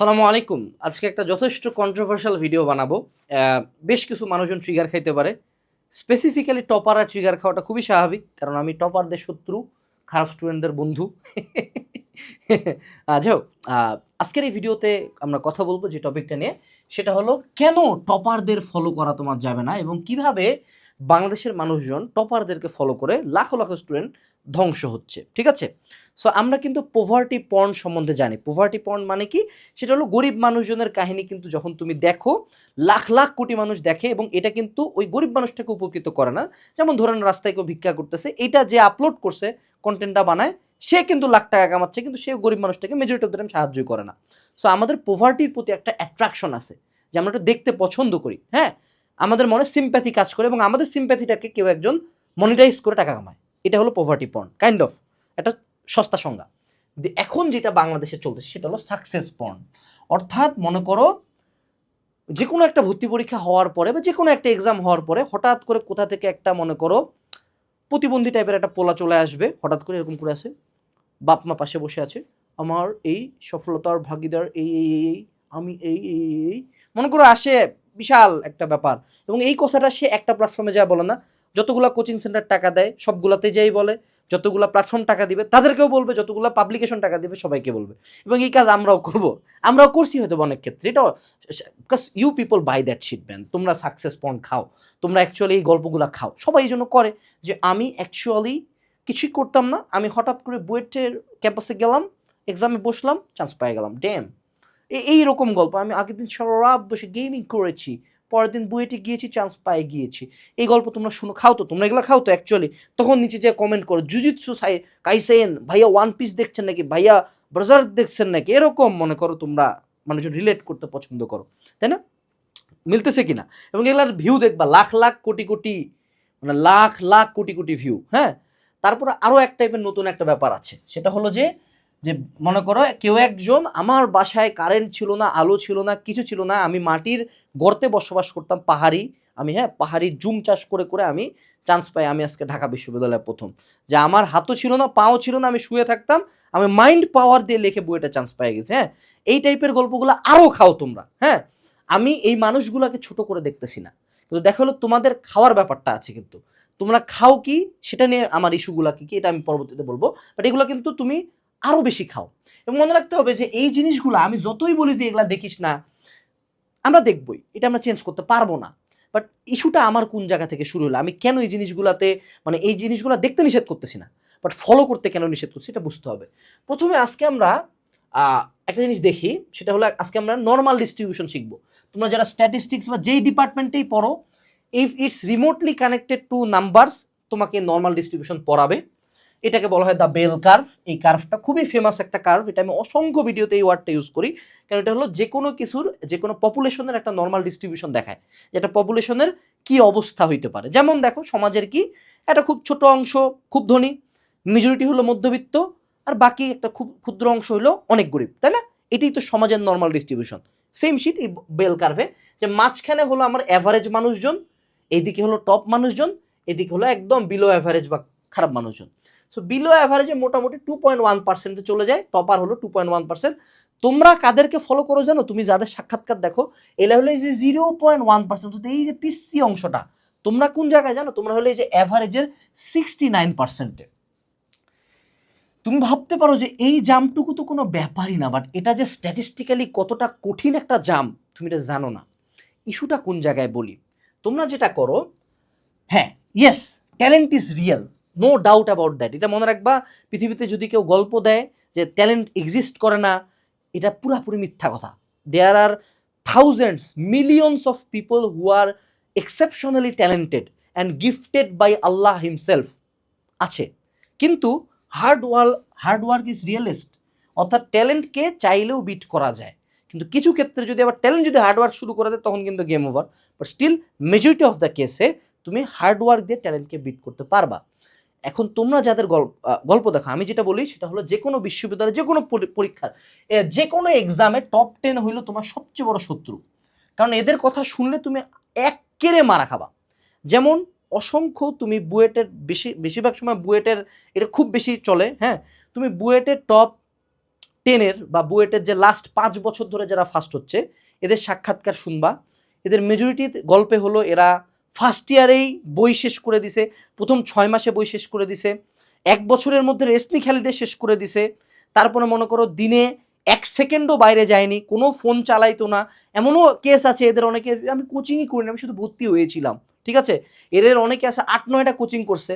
আসসালামু আলাইকুম। আজকে একটা যথেষ্ট কন্ট্রোভার্সিয়াল ভিডিও বানাবো। বেশ কিছু মানুষজন ট্রিগার খাইতে পারে। স্পেসিফিক্যালি টপার আর ট্রিগার খাওয়াটা খুবই স্বাভাবিক, কারণ আমি টপারদের শত্রু, খারাপ স্টুডেন্টদের বন্ধু। যাই হোক আজকের এই ভিডিওতে আমরা কথা বলব যে টপিকটা নিয়ে। সেটা হলো, কেন টপারদের ফলো করা তোমার যাবে না? এবং কীভাবে বাংলাদেশের মানুষজন টপারদেরকে ফলো করে লাখো লাখো স্টুডেন্ট ধ্বংস হচ্ছে, ঠিক আছে? সো আমরা কিন্তু পোভার্টি পর্ন সম্বন্ধে জানি। পোভার্টি পর্ন মানে কি? সেটা হলো গরিব মানুষজনের কাহিনী কিন্তু যখন তুমি দেখো, লাখ লাখ কোটি মানুষ দেখে এবং এটা কিন্তু ওই গরিব মানুষটাকে উপকৃত করে না। যেমন ধরেন রাস্তায় কেউ ভিক্ষা করতেছে, এটা যে আপলোড করছে কন্টেন্টটা বানায়, সে কিন্তু লাখ টাকা কামাচ্ছে, কিন্তু সে গরিব মানুষটাকে মেজরিটি অফ দ্য টাইম সাহায্যই করে না। সো আমাদের পোভার্টির প্রতি একটা অ্যাট্রাকশন আছে, যে আমরা এটা দেখতে পছন্দ করি হ্যাঁ? আমাদের মনে সিম্প্যাথি কাজ করে এবং আমাদের সিম্প্যাথিটাকে কেউ একজন মনিটাইজ করে টাকা কামায়। এটা হলো পোভার্টি পর্ন কাইন্ড অফ একটা সস্তা সংজ্ঞা। এখন যেটা বাংলাদেশে চলতেছে সেটা হলো সাকসেস পর্ন অর্থাৎ মনে করো যে কোনো একটা ভর্তি পরীক্ষা হওয়ার পরে বা যে কোনো একটা এক্সাম হওয়ার পরে হঠাৎ করে কোথা থেকে একটা মনে করো প্রতিবন্ধী টাইপের একটা পোলা চলে আসবে হঠাৎ করে এরকম করে আসে বাপ মা পাশে বসে আছে আমার এই সফলতার ভাগিদার এই এই এই আমি এই এই, এই। মনে করো আসে বিশাল একটা ব্যাপার। এবং এই কথাটা সে একটা প্ল্যাটফর্মে যা বলে না। যতগুলা কোচিং সেন্টার টাকা দেয়, সবগুলাতে যাই বলে, যতগুলো প্ল্যাটফর্ম টাকা দিবে, তাদেরকেও বলবে, যতগুলো পাবলিকেশন টাকা দিবে, সবাইকে বলবে। এবং এই কাজ আমরাও করব। আমরাও করছি হয়তো অনেক ক্ষেত্রে। এটা because you people buy that shit man তোমরা সাকসেস পয়েন্ট খাও। তোমরা অ্যাকচুয়ালি এই গল্পগুলো খাও। সবাই এই জন্য করে যে আমি অ্যাকচুয়ালি কিছুই করতাম না। আমি হঠাৎ করে বুয়েটের ক্যাম্পাসে গেলাম এক্সামে বসলাম চান্স পেয়ে গেলাম। ড্যাম এই রকম গল্প। আমি আগের দিন সারা রাত বসে গেমিং করেছি, পরের দিন বুয়েটে গিয়েছি চান্স পায়ে গিয়েছি। এই গল্প তোমরা শুনো, খাও তো, তোমরা এগুলো খাও তো অ্যাকচুয়ালি তখন নিচে যে কমেন্ট করো জুজিৎসু সাই কাইসেন ভাইয়া ওয়ান পিস দেখছেন নাকি? ভাইয়া ব্রাজার দেখছেন নাকি? এরকম মনে করো তোমরা মানুষজন রিলেট করতে পছন্দ করো, তাই না? মিলতেছে কিনা? এবং এগুলার ভিউ দেখবা, লাখ লাখ কোটি কোটি মানে লাখ লাখ কোটি কোটি ভিউ হ্যাঁ? তারপরে আরও এক টাইপের নতুন একটা ব্যাপার আছে। সেটা হলো যে যে মনে করো কেউ একজন আমার বাসায় কারেন্ট ছিল না, আলো ছিল না, কিছু ছিল না, আমি মাটির গর্তে বসবাস করতাম, পাহাড়ি, আমি হ্যাঁ পাহাড়ি জুম চাষ করে করে আমি চান্স পাই, আমি আজকে ঢাকা বিশ্ববিদ্যালয়ে প্রথম। যে আমার হাতও ছিল না, পাও ছিল না, আমি শুয়ে থাকতাম, আমি মাইন্ড পাওয়ার দিয়ে লিখে বইটা চান্স পেয়ে গেছে হ্যাঁ। এই টাইপের গল্পগুলো আরও খাও তোমরা হ্যাঁ। আমি এই মানুষগুলোকে ছোট করে দেখতেছি না, কিন্তু দেখা হলো তোমাদের খাওয়ার ব্যাপারটা আছে কিন্তু। তোমরা খাও কি, সেটা নিয়ে আমার ইস্যুগুলো কি কি, এটা আমি পরবর্তীতে বলব। বাট এগুলো কিন্তু তুমি আরও বেশি খাও। এবং মনে রাখতে হবে যে এই জিনিসগুলো আমি যতই বলি যে এগুলা দেখিস না, আমরা দেখবই। এটা আমরা চেঞ্জ করতে পারব না। বাট ইস্যুটা আমার কোন জায়গা থেকে শুরু হলো? আমি কেন এই জিনিসগুলোতে মানে এই জিনিসগুলো দেখতে নিষেধ করতেছি না? বাট ফলো করতে কেন নিষেধ করছি এটা বুঝতে হবে। প্রথমে আজকে আমরা একটা জিনিস দেখি, সেটা হলো আজকে আমরা নর্মাল ডিস্ট্রিবিউশন শিখব। তোমরা যারা স্ট্যাটিস্টিক্স বা যেই ডিপার্টমেন্টেই পড়ো if it's remotely connected to numbers তোমাকে নর্মাল ডিস্ট্রিবিউশন পড়াবে। এটাকে বলা হয় দ্য বেল কার্ভ এই কার্ভটা খুবই ফেমাস একটা কার্ভ এটা আমি অসংখ্য ভিডিওতে এই ওয়ার্ডটা ইউজ করি। কারণ এটা হলো যে কোনো কিছুর, যে কোনো পপুলেশনের একটা নর্মাল ডিস্ট্রিবিউশন দেখায়। যেটা পপুলেশনের কি অবস্থা হইতে পারে। যেমন দেখো, সমাজের কি? একটা খুব ছোট অংশ খুব ধনী মেজরিটি হলো মধ্যবিত্ত, আর বাকি একটা খুব ক্ষুদ্র অংশ হলো অনেক গরিব, তাই না? এটাই তো সমাজের নর্মাল ডিস্ট্রিবিউশন সেম শিট এই বেল কার্ভে যে মাঝখানে হলো আমার অ্যাভারেজ মানুষজন এইদিকে হলো টপ মানুষজন, এদিকে হলো একদম বিলো অ্যাভারেজ বা খারাপ মানুষজন। সো বিলো অ্যাভারেজে মোটামুটি টু পয়েন্ট ওয়ান পার্সেন্টে চলে যায় টপার হলো টু পয়েন্ট ওয়ান পার্সেন্ট তোমরা কাদেরকে ফলো করো জানো? তুমি যাদের সাক্ষাৎকার দেখো এলা হলো এই যে জিরো পয়েন্ট ওয়ান পার্সেন্ট এই যে পিসি অংশটা, তোমরা কোন জায়গায় জানো? তোমরা হলো এই যে অ্যাভারেজের সিক্সটি নাইন পার্সেন্টে তুমি ভাবতে পারো যে এই জামটুকু তো কোনো ব্যাপারই না বাট এটা যে স্ট্যাটিস্টিক্যালি কতটা কঠিন একটা জাম তুমি এটা জানো না। ইস্যুটা কোন জায়গায় বলি? তোমরা যেটা করো হ্যাঁ yes talent is real no doubt about that এটা মনে রাখবা, পৃথিবীতে যদি কেউ গল্প দেয় যে ট্যালেন্ট এক্সিস্ট করে না, এটা পুরাপুরি মিথ্যা কথা। There are thousands millions of people who are exceptionally talented and gifted by Allah himself আছে। কিন্তু hard work hard work is realist অর্থাৎ ট্যালেন্টকে চাইলেও বিট করা যায়। কিন্তু কিছু ক্ষেত্রে যদি আবার ট্যালেন্ট যদি হার্ড ওয়ার্ক শুরু করে দেয়, তখন কিন্তু game over but still majority of the কেসে তুমি হার্ড ওয়ার্ক দিয়ে ট্যালেন্টকে বিট করতে পারবা। এখন তোমরা যাদের গল্প গল্প দেখো, আমি যেটা বলি সেটা হলো যে কোনো বিশ্ববিদ্যালয়ে, যে কোনো পরি- পরীক্ষার যে কোনো এক্সামে টপ টেন হইল তোমার সবচেয়ে বড় শত্রু। কারণ এদের কথা শুনলে তুমি এক কেড়ে মারা খাবা। যেমন অসংখ্য তুমি বুয়েটের বেশি, বেশিরভাগ সময় বুয়েটের, এটা খুব বেশি চলে হ্যাঁ? তুমি বুয়েটের টপ টেনের বা বুয়েটের যে লাস্ট পাঁচ বছর ধরে যারা ফার্স্ট হচ্ছে, এদের সাক্ষাৎকার শুনবা। এদের মেজরিটি গল্পে হলো এরা ফার্স্ট ইয়ারেই বই শেষ করে দিছে, প্রথম ছয় মাসে বই শেষ করে দিছে, এক বছরের মধ্যে রেসনি খেলিডে শেষ করে দিছে, তারপরে মনে করো দিনে এক সেকেন্ডও বাইরে যায়নি, কোনো ফোন চালাইতো না, এমনও কেস আছে এদের অনেকে, আমি কোচিংই করিনি, আমি শুধু ভর্তি হয়েছিলাম, ঠিক আছে? এদের অনেকে আছে আট নয়টা কোচিং করছে,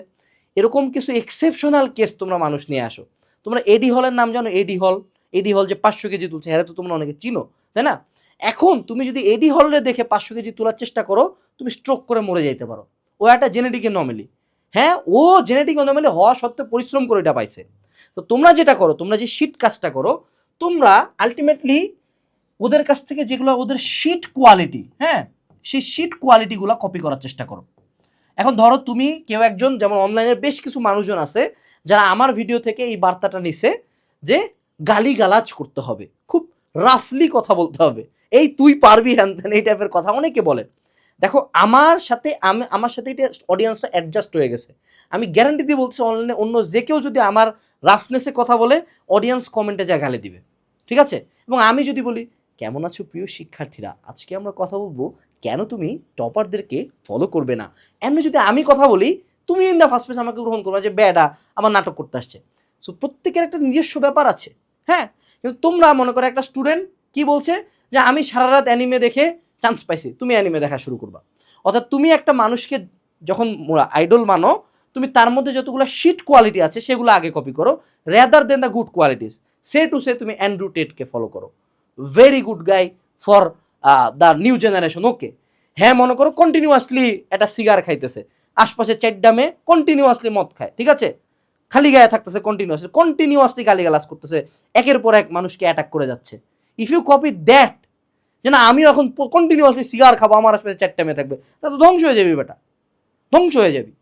এরকম কিছু এক্সেপশনাল কেস তোমরা মানুষ নিয়ে আসো। তোমরা এডি হলের নাম জানো? এডি হল এডি হল যে পাঁচশো কেজি তুলছে হ্যাঁ তো তোমরা অনেকে চিনো, তাই না? এখন তুমি যদি এডি হলে দেখে পাঁচশো কেজি তোলার চেষ্টা করো, তুমি স্ট্রোক করে মরে যাইতে পারো। ও একটা জেনেটিক নর্মালি হ্যাঁ ও জেনেটিক নর্মালি হওয়া সত্ত্বেও পরিশ্রম করে এটা পাইছে। তো তোমরা যেটা করো, তোমরা যে শিট কাজটা করো, তোমরা আলটিমেটলি ওদের কাছ থেকে যেগুলো ওদের শিট কোয়ালিটি হ্যাঁ সেই শিট কোয়ালিটিগুলো কপি করার চেষ্টা করো। এখন ধরো তুমি কেউ একজন, যেমন অনলাইনের বেশ কিছু মানুষজন আছে, যারা আমার ভিডিও থেকে এই বার্তাটা নিছে যে গালিগালাজ করতে হবে। খুব রাফলি কথা বলতে হবে। এই তুই পারবি হ্যান এই টাইপের কথা অনেকে বলে দেখো, আমার সাথে, আমি, আমার সাথে এটা অডিয়েন্সটা অ্যাডজাস্ট হয়ে গেছে। আমি গ্যারান্টি দিয়ে বলছি অনলাইনে অন্য যে কেউ যদি আমার রাফনেসে কথা বলে অডিয়েন্স কমেন্টে যা গালি দিবে। ঠিক আছে? এবং আমি যদি বলি, কেমন আছো প্রিয় শিক্ষার্থীরা? আজকে আমরা কথা বলব, কেন তুমি টপারদেরকে ফলো করবে না? এমনি যদি আমি কথা বলি, তুমি ইন দ্য ফার্স্ট পেজ আমাকে গ্রহণ করবে যে, ব্যাডা, আমার নাটক করতে আসছে। সো প্রত্যেকের একটা নিজস্ব ব্যাপার আছে হ্যাঁ? কিন্তু তোমরা মনে করো একটা স্টুডেন্ট কি বলছে? যে আমি সারা রাত অ্যানিমে দেখে চান্স পাইছি, তুমি অ্যানিমে দেখা শুরু করবা। অর্থাৎ তুমি একটা মানুষকে যখন আইডল মানো, তুমি তার মধ্যে যতগুলো শিট কোয়ালিটি আছে সেগুলো আগে কপি করো rather than the good qualities say to say তুমি অ্যান্ড্রু টেটকে ফলো করো। Very good guy for the new generation okay হ্যাঁ মনে করো কন্টিনিউয়াসলি একটা সিগার খাইতেছে। আশপাশে চারডামে কন্টিনিউয়াসলি মদ খায়, ঠিক আছে? খালি গায়ে থাকতেছে কন্টিনিউয়াসলি কন্টিনিউয়াসলি গালিগালাজ করতেছে। একের পর এক মানুষকে অ্যাটাক করে যাচ্ছে। ইফ ইউ কপি দ্যাট যে না, আমি এখন কন্টিনিউয়াসলি সিগার খাব, আমার আশপাশে চারটে মেয়ে থাকবে। তা তো ধ্বংস হয়ে যাবি বেটা ধ্বংস হয়ে যাবি।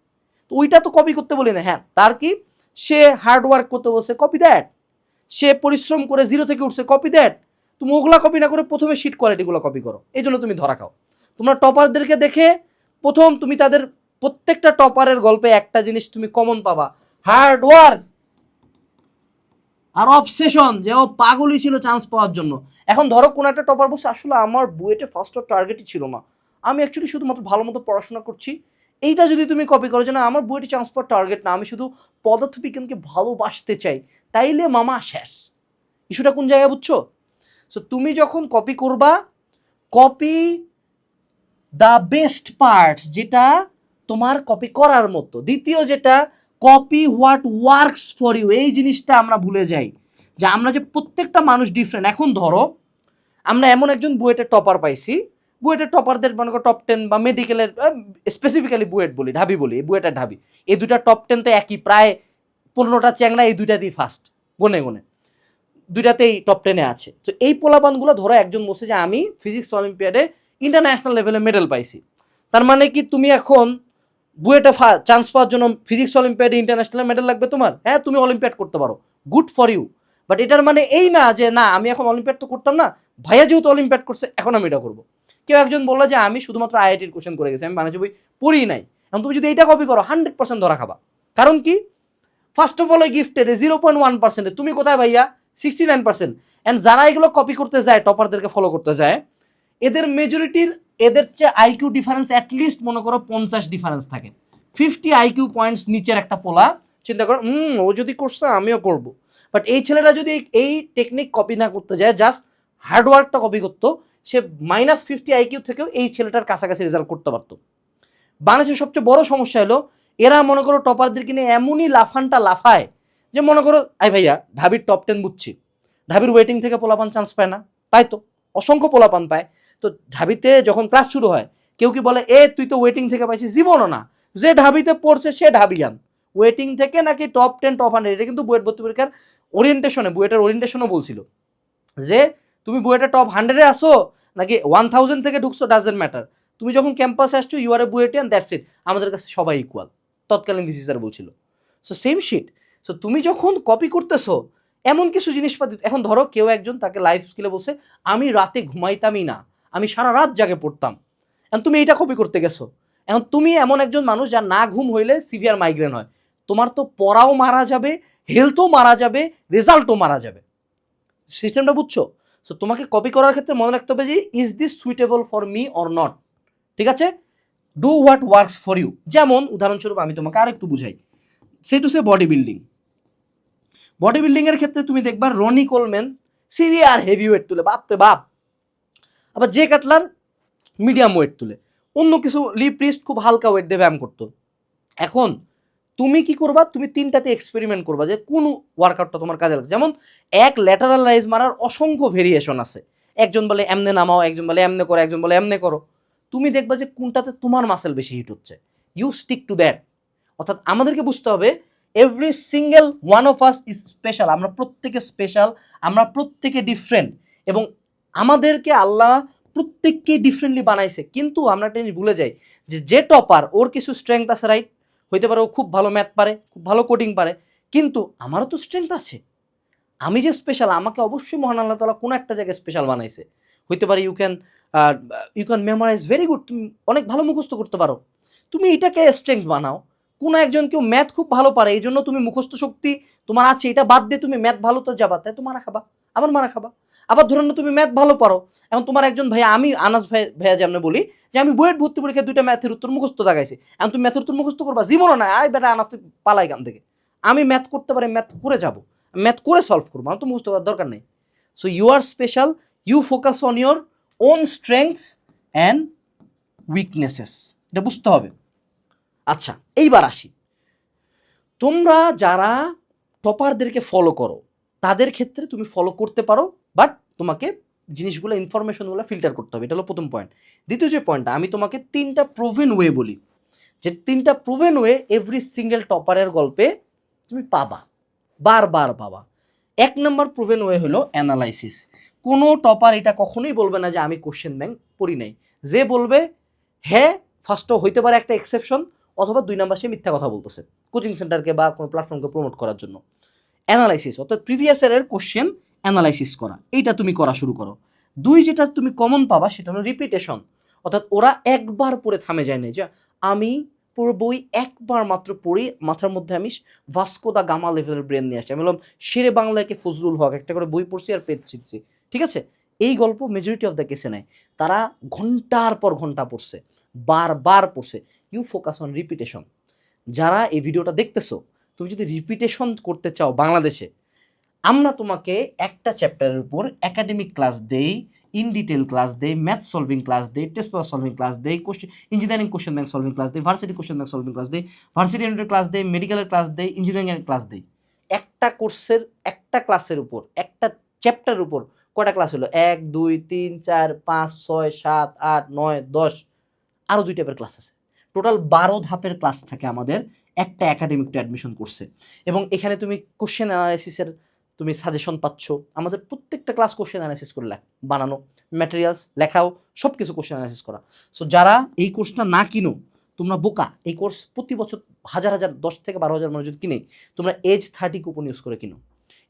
তো ওইটা তো কপি করতে বলি না। হ্যাঁ তার কি? সে হার্ড ওয়ার্ক করতে বলছে কপি দ্যাট সে পরিশ্রম করে জিরো থেকে উঠছে কপি দ্যাট তুমি ওগুলা কপি না করে প্রথমে শিট কোয়ালিটিগুলো কপি করো। এই জন্য তুমি ধরা খাও। তোমরা টপারদেরকে দেখে প্রথম তুমি তাদের প্রত্যেকটা টপারের গল্পে একটা জিনিস তুমি কমন পাবা। হার্ড ওয়ার্ক আর অবসেশন যে ও পাগলই ছিল চান্স পাওয়ার জন্য। এখন ধরো কোন একটা টপার বসে আসলে আমার বুয়েটে ফার্স্ট টার্গেটই ছিল না। আমি অ্যাকচুয়ালি শুধুমাত্র ভালো মতো পড়াশোনা করছি। এইটা যদি তুমি কপি করো যে না, আমার বুয়েটে চান্স পাওয়ার টার্গেট না, আমি শুধু পদার্থবিজ্ঞানকে ভালোবাসতে চাই, তাইলে মামা শেষ। ইস্যুটা কোন জায়গায় বুঝছ? সো তুমি যখন কপি করবা কপি দ্য বেস্ট পার্টস যেটা তোমার কপি করার মতো। দ্বিতীয় যেটা copy what works for you এই জিনিসটা আমরা ভুলে যাই। যে আমরা যে প্রত্যেকটা মানুষ ডিফারেন্ট এখন ধরো, আমরা এমন একজন বুয়েটের টপার পাইছি। বুয়েটের টপারদের মনে করো টপ টেন বা মেডিকেলের স্পেসিফিক্যালি বুয়েট বলি, ঢাবি বলি বুয়েটের ঢাবি। এই দুইটা টপ টেন তো একই, প্রায় পনেরোটা চ্যাংরা এই দুইটাতেই ফার্স্ট গনে গনে। দুইটাতেই টপ টেনে আছে। তো এই পোলাপানগুলো ধরো, একজন বসে যে আমি ফিজিক্স অলিম্পিয়াডে ইন্টারন্যাশনাল লেভেলে মেডেল পাইছি। তার মানে কি তুমি এখন বুয়েটে চান্স পাওয়ার জন্য ফিজিক্স অলিম্পিয়াডে ইন্টারন্যাশনাল মেডেল লাগবে তোমার? হ্যাঁ তুমি অলিম্পিয়াড করতে পারো। গুড ফর ইউ বাট এটার মানে এই না যে, না, আমি এখন অলিম্পিয়াড তো করতাম না। ভাইয়া যেহেতু অলিম্পিয়াড করছে, এখন আমি এটা করব। কেউ একজন বলল যে, আমি শুধুমাত্র আইআইটির কোশ্চেন করে গেছি, আমি বাংলাদেশ বই পড়ি নাই। এখন তুমি যদি এইটা কপি করো হান্ড্রেড পার্সেন্ট ধরা খাবা। কারণ কি? ফার্স্ট অফ অল ওই গিফটের জিরো পয়েন্ট ওয়ান পার্সেন্টে তুমি কোথায় ভাইয়া? সিক্সটি নাইন পার্সেন্ট অ্যান্ড যারা এগুলো কপি করতে যায় টপারদেরকে ফলো করতে যায়, এদের মেজরিটির এদের চেয়ে আইকিউ ডিফারেন্স অ্যাটলিস্ট মনে করো পঞ্চাশ ডিফারেন্স থাকে। ফিফটি আইকিউ পয়েন্টস নিচের একটা পোলা, চিন্তা করো হুম ও যদি করছে, আমিও করব। বাট এই ছেলেটা যদি এই টেকনিক কপি না করতে যায় জাস্ট হার্ডওয়ার্কটা কপি করতো, সে মাইনাস ফিফটি আইকিউ থেকেও এই ছেলেটার কাছাকাছি রেজাল্ট করতে পারতো। বাংলাদেশের সবচেয়ে বড় সমস্যা হলো, এরা মনে করো টপারদেরকে নিয়ে এমনই লাফানটা লাফায় যে মনে করো আই ভাইয়া, ঢাবির টপ টেন বুঝছি। ঢাবির ওয়েটিং থেকে পোলাপান চান্স পায় না। পায় তো, অসংখ্য পোলাপান পায়। তো ঢাবিতে যখন ক্লাস শুরু হয়, কেউ কি বলে, এ, তুই তো ওয়েটিং থেকে পাইছিস, জীবনও না। যে ঢাবিতে পড়ছে, সে ঢাবিয়ান। ওয়েটিং থেকে নাকি টপ টেন টপ হান্ড্রেড এটা কিন্তু বুয়েট ভর্তি পরীক্ষার ওরিয়েন্টেশনে বুয়েটের ওরিয়েন্টেশনও বলছিল যে, তুমি বুয়েটের টপ হান্ড্রেডে আসো, নাকি ওয়ান থাউজেন্ড থেকে ঢুকছো ডাজেন্ট ম্যাটার তুমি যখন ক্যাম্পাসে আসছো you R A বুয়েটিয়ান that's it আমাদের কাছে সবাই ইকুয়াল তৎকালীন ডিসি স্যার বলছিল। সো সেম শিট সো তুমি যখন কপি করতেছো, এমন কিছু জিনিসপাতি, এখন ধরো কেউ একজন তাকে লাইফ স্কিলে বলছে, আমি রাতে ঘুমাইতামই না, আমি সারা রাত জাগে পড়তাম। এখন তুমি এইটা কপি করতে গেছো। এখন তুমি এমন একজন মানুষ যার না ঘুম হইলে সিভিয়ার মাইগ্রেন হয়। তোমার তো পড়াও মারা যাবে হেলথও মারা যাবে রেজাল্টও মারা যাবে। সিস্টেমটা বুঝছ? সো তোমাকে কপি করার ক্ষেত্রে মনে রাখতে হবে যে is this suitable for me or not ঠিক আছে? Do what works for you যেমন, উদাহরণস্বরূপ আমি তোমাকে আর একটু বুঝাই। Say to say body building body বিল্ডিংয়ের ক্ষেত্রে তুমি দেখবা Ronnie Coleman severe heavy weight তুলে, বাপরে বাপ। আবার যে কাটলার মিডিয়াম ওয়েট তুলে। অন্য কিছু লিপ রিস্ট খুব হালকা ওয়েট দিয়ে ব্যায়াম করতো। এখন তুমি কি করবা? তুমি তিনটাতে এক্সপেরিমেন্ট করবা যে কোন ওয়ার্কআউটটা তোমার কাজে লাগছে। যেমন এক ল্যাটারাল রাইজ মারার অসংখ্য ভেরিয়েশন আছে। একজন বলে এমনে নামাও, একজন বলে এমনে করো, একজন বলে এমনে করো। তুমি দেখবা যে কোনটাতে তোমার মাসেল বেশি হিট হচ্ছে। ইউ স্টিক টু দ্যাট অর্থাৎ আমাদেরকে বুঝতে হবে every single one of us is special আমরা প্রত্যেকে স্পেশাল আমরা প্রত্যেকে ডিফারেন্ট এবং আমাদেরকে আল্লাহ প্রত্যেককেই ডিফারেন্টলি বানাইছে। কিন্তু আমরা একটা জিনিস ভুলে যাই যে যে টপার ওর কিছু স্ট্রেংথ আছে রাইট হইতে পারে ও খুব ভালো ম্যাথ পারে, খুব ভালো কোডিং পারে, কিন্তু আমারও তো স্ট্রেংথ আছে। আমি যে স্পেশাল আমাকে অবশ্যই মহান আল্লাহ তালা কোনো একটা জায়গায় স্পেশাল বানাইছে। হইতে পারে you can you can memorize very good তুমি অনেক ভালো মুখস্থ করতে পারো। তুমি এটাকে স্ট্রেংথ বানাও। কোনো একজন কেউ ম্যাথ খুব ভালো পারে এই জন্য তুমি মুখস্থ শক্তি তোমার আছে, এটা বাদ দিয়ে তুমি ম্যাথ ভালো তো যাবা, তাই তো মারা খাবা, আবার মারা খাবা। আবার ধরে নাও তুমি ম্যাথ ভালো পারো। এখন তোমার একজন ভাইয়া আমি আনাস ভাই, ভাইয়া যেমন বলি, যে আমি বইয়ের ভর্তি পরীক্ষায় দুইটা ম্যাথের উত্তর মুখস্থ দেখাইছি। এখন তুমি ম্যাথের উত্তর মুখস্থ করবা জীবনও না আয় বেটা আনাস, তুই পালাই এখান থেকে। আমি ম্যাথ করতে পারি ম্যাথ করে যাব। ম্যাথ করে সলভ করব, আমার তো মুখস্থ করার দরকার নেই। So you are special you focus on your own strengths and weaknesses এটা বুঝতে হবে। আচ্ছা এইবার আসি। তোমরা যারা টপারদেরকে ফলো করো, তাদের ক্ষেত্রে তুমি ফলো করতে পারো বাট তোমাকে জিনিসগুলো ইনফরমেশনগুলো ফিল্টার করতে হবে, এটা হলো প্রথম পয়েন্ট দ্বিতীয় যে পয়েন্টটা আমি তোমাকে তিনটা প্রুভেন ওয়ে বলি। যে তিনটা প্রুভেন ওয়ে এভরি সিঙ্গেল টপারের গল্পে তুমি পাবা। বারবার পাবা। এক নম্বর প্রুভেন ওয়ে হলো অ্যানালাইসিস কোনো টপার এটা কখনোই বলবে না যে আমি কোশ্চেন ব্যাংক পড়ি নাই। যে বলবে হ্যাঁ ফার্স্টও হইতে পারে একটা এক্সেপশন অথবা দুই নাম্বার সে মিথ্যা কথা বলতেছে কোচিং সেন্টারকে বা কোনো প্ল্যাটফর্মকে প্রমোট করার জন্য। অ্যানালাইসিস অর্থাৎ প্রিভিয়াস ইয়ারের কোশ্চেন অ্যানালাইসিস করা। এইটা তুমি করা শুরু করো। দুই যেটা তুমি কমন পাবা সেটা হলো রিপিটেশন অর্থাৎ ওরা একবার পড়ে থামে যায় না যে, আমি পুরো বই একবার মাত্র পড়ি, মাথার মধ্যে আমি ভাস্কো দা গামা লেভেলের ব্রেন নিয়ে আসি। আমি বললাম, শেরে বাংলাকে ফজলুল হক, একটা করে বই পড়ছি আর পেট ছিঁড়ছি ঠিক আছে? এই গল্প মেজরিটি অফ দ্য কেসে নেয় তারা ঘণ্টার পর ঘণ্টা পড়ছে। বারবার পড়ছে। ইউ ফোকাস অন রিপিটেশন যারা এই ভিডিওটা দেখতেছো, তুমি যদি রিপিটেশন করতে চাও বাংলাদেশে আমরা তোমাকে একটা চ্যাপ্টারের উপর একাডেমিক ক্লাস দেই ইন ডিটেল ক্লাস দেই ম্যাথ সলভিং ক্লাস দেই টেস্ট পেপার সলভিং ক্লাস দেই question engineering question bank solving class দেই varsity question bank solving class দেই ভার্সিটি ইউনিটের ক্লাস দেই মেডিকেলের ক্লাস দেই ইঞ্জিনিয়ারিং ক্লাস দেই। একটা কোর্সের একটা ক্লাসের উপর, একটা চ্যাপ্টারের উপর কয়টা ক্লাস হলো? এক, দুই, তিন, চার, পাঁচ, ছয়, সাত, আট, নয়, দশ আরও দুই টাইপের ক্লাস আছে। টোটাল বারো ধাপের ক্লাস থাকে আমাদের একটা একাডেমিক টু অ্যাডমিশন কোর্সে এবং এখানে তুমি কোশ্চেন অ্যানালাইসিসের তুমি সাজেশন পাচ্ছ। আমাদের প্রত্যেকটা ক্লাস কোশ্চেন অ্যানালাইসিস করে বানানো ম্যাটেরিয়ালস লেখাও সব কিছু কোশ্চেন অ্যানালাইসিস করা। সো যারা এই কোর্সটা না কিনো, তোমরা বোকা, এই কোর্স প্রতি বছর হাজার হাজার, দশ থেকে বারো হাজার মানুষ যদি কিনে, তোমরা এজ থার্টি কুপন ইউজ করে কিনো।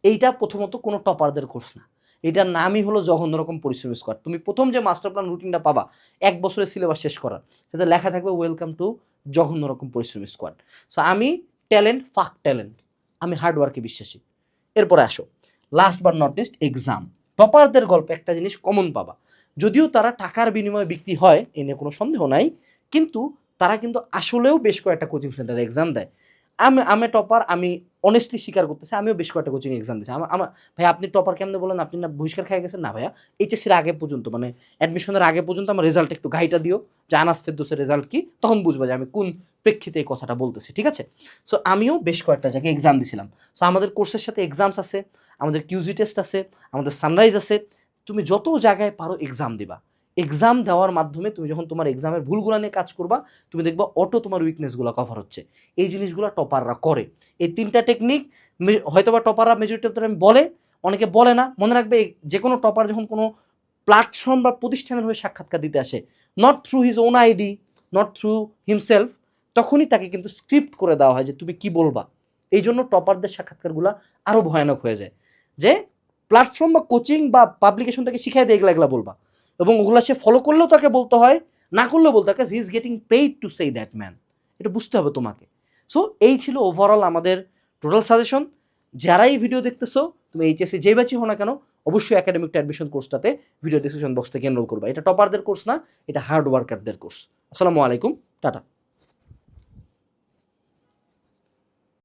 এইটা প্রথমত কোনো টপারদের কোর্স না। এটার নামই হলো জঘন্য রকম পরিশ্রম স্কোয়াড তুমি প্রথম যে মাস্টার প্ল্যান রুটিনটা পাবা, এক বছরের সিলেবাস শেষ করার। সেটা লেখা থাকবে ওয়েলকাম টু জঘন্য রকম পরিশ্রম স্কোয়াড সো আমি ট্যালেন্ট ফাক ট্যালেন্ট আমি হার্ডওয়ার্কে বিশ্বাসী। এরপরে আসো। Last but not least exam টপারদের গল্প একটা জিনিস কমন পাবা। যদিও তারা টাকার বিনিময়ে বিক্রি হয়, এ নিয়ে কোনো সন্দেহ নাই, কিন্তু তারা কিন্তু আসলেও বেশ কয়েকটা কোচিং সেন্টারে এক্সাম দেয়। আমি আমি টপার আমি অনেস্টলি স্বীকার করতেছি, আমিও বেশ কয়েকটা কোচিং এক্সাম দিয়েছি। আমার আমার ভাই আপনি টপার কেমনে বলেন? আপনি না বহিষ্কার খেয়ে গেছেন? না, ভাইয়া। এইচএসির আগে পর্যন্ত মানে অ্যাডমিশনের আগে পর্যন্ত আমার রেজাল্ট একটু গাইটা দিও। যে আনাস ফেরদোসের রেজাল্ট কি? তখন বুঝব যে আমি কোন প্রেক্ষিতে এই কথাটা বলতেছি, ঠিক আছে? সো আমিও বেশ কয়েকটা জায়গায় এক্সাম দিছিলাম। সো আমাদের কোর্সের সাথে এক্সামস আছে, আমাদের কিউজি টেস্ট আছে, আমাদের সানরাইজ আছে। তুমি যত জায়গায় পারো এক্সাম দিবা। এক্সাম দেওয়ার মাধ্যমে তুমি যখন তোমার এক্সামের ভুলগুলো নিয়ে কাজ করবা, তুমি দেখবা অটো তোমার উইকনেসগুলো কভার হচ্ছে। এই জিনিসগুলো টপাররা করে। এই তিনটা টেকনিক হয়তোবা টপাররা মেজরিটি অফ টাইম বলে, অনেকে বলে না। মনে রাখবে যে কোনো টপার যখন কোনো প্ল্যাটফর্ম বা প্রতিষ্ঠানের হয়ে সাক্ষাৎকার দিতে আসে not through his own ID not through himself তখনই তাকে কিন্তু স্ক্রিপ্ট করে দেওয়া হয় যে তুমি কি বলবা। এই জন্য টপারদের সাক্ষাৎকারগুলো আরও ভয়ানক হয়ে যায়। যে প্ল্যাটফর্ম বা কোচিং বা পাবলিকেশন তাকে শিখাই দিয়ে এগুলা এগুলা বলবা। এবং ওগুলো সে ফলো করলেও তাকে বলতে হয়, না করলেও বলতে হয় he is getting paid to say that man এটা বুঝতে হবে তোমাকে। সো এই ছিল ওভারঅল আমাদের টোটাল সাজেশন যারাই ভিডিও দেখতেছো, তুমি এইচএসসি যে ব্যাচই হো না কেন, অবশ্যই একাডেমিকটা অ্যাডমিশন কোর্সটাতে ভিডিও ডিসক্রিপশন বক্স থেকে এনরোল করবা। এটা টপারদের কোর্স না, এটা হার্ড ওয়ার্কারদের কোর্স আসসালামু আলাইকুম, টাটা।